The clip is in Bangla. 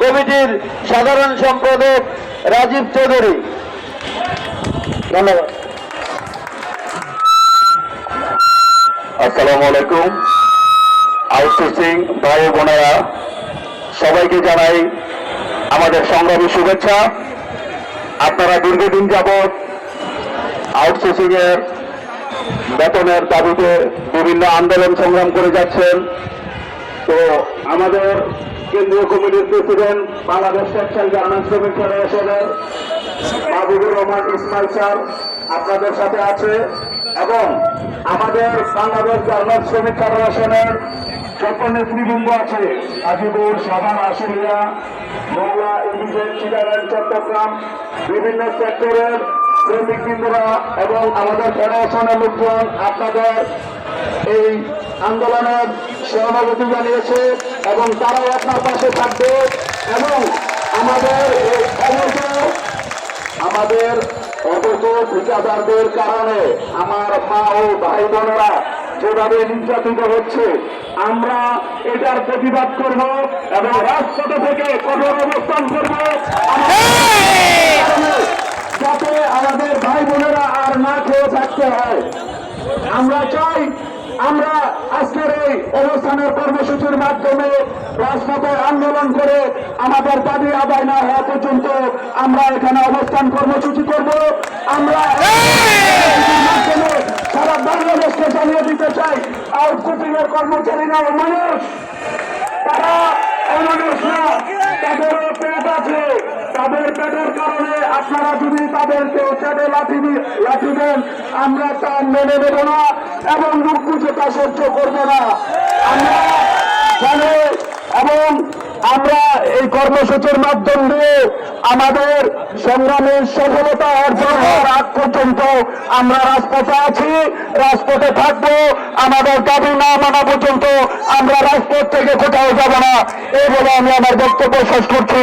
কমিটির সাধারণ সম্পাদক রাজীব চৌধুরী। ধন্যবাদ। আসসালামু আলাইকুম। আউটসোর্সিং ভাই বোনেরা, সবাইকে জানাই আমাদের সংগ্রামী শুভেচ্ছা। আপনারা দীর্ঘদিন যাবৎ আউটসোর্সিং এর বেতনের দাবিতে বিভিন্ন আন্দোলন সংগ্রাম করে যাচ্ছেন। তো আমাদের কেন্দ্রীয় কমিটির প্রেসিডেন্ট, বাংলাদেশ টেক্সটাইল গার্মেন্টস শ্রমিক ফেডারেশনের মাহবুবুর রহমান ইসমাইল স্যার আপনাদের সাথে আছে এবং আমাদের বাংলাদেশ গার্মেন্টস শ্রমিক ফেডারেশনের সকল নেতৃবৃন্দ আছে আজিপুর সাভার আশুলিয়া, মোংলা ইন্ডিজেন চিটাগাং, চট্টগ্রাম, বিভিন্ন সেক্টরের শ্রমিকবৃন্দরা এবং আমাদের ফেডারেশনের লোকজন আপনাদের এই আন্দোলনের সহমতি জানিয়েছে। এবং তারাও আপনার পাশে থাকবে এবং আমাদের অবৈধ আমাদের অবৈধ ঠিকাদারদের কারণে আমার মা ও ভাই বোনেরা যেভাবে নির্যাতিত হচ্ছে, আমরা এটার প্রতিবাদ করব এবং রাজপথে থেকে কঠোর অবস্থান করব। যাতে আমাদের ভাই বোনেরা আর না খেয়ে থাকতে হয়। আমরা চাই আমরা আজকের এই অবস্থানের কর্মসূচির মাধ্যমে রাজপথে আন্দোলন করে আমাদের দাবি আদায় না হওয়া পর্যন্ত আমরা এখানে অবস্থান কর্মসূচি করব। আমরা সারা বাংলাদেশকে জানিয়ে দিতে চাই আউটপুটিং এর কর্মচারীরা মানুষ তারা অমানুষ না তাদেরও পেট আছে তাদের পেটের কারণে আপনারা যদি তাদেরকে পেটে লাঠি লাঠি দেন, আমরা তা মেনে নেব না এবং দুঃখুচতা সহ্য করব না। আমরা জানি এবং আমরা এই কর্মসূচির মাধ্যম দিয়ে আমাদের সংগ্রামের সফলতা অর্জন হওয়ার আগ পর্যন্ত আমরা রাজপথে আছি, রাজপথে থাকব। আমাদের দাবি না মানা পর্যন্ত আমরা রাজপথ থেকে কোথাও যাব না। এই বলে আমি আমার বক্তব্য শেষ করছি।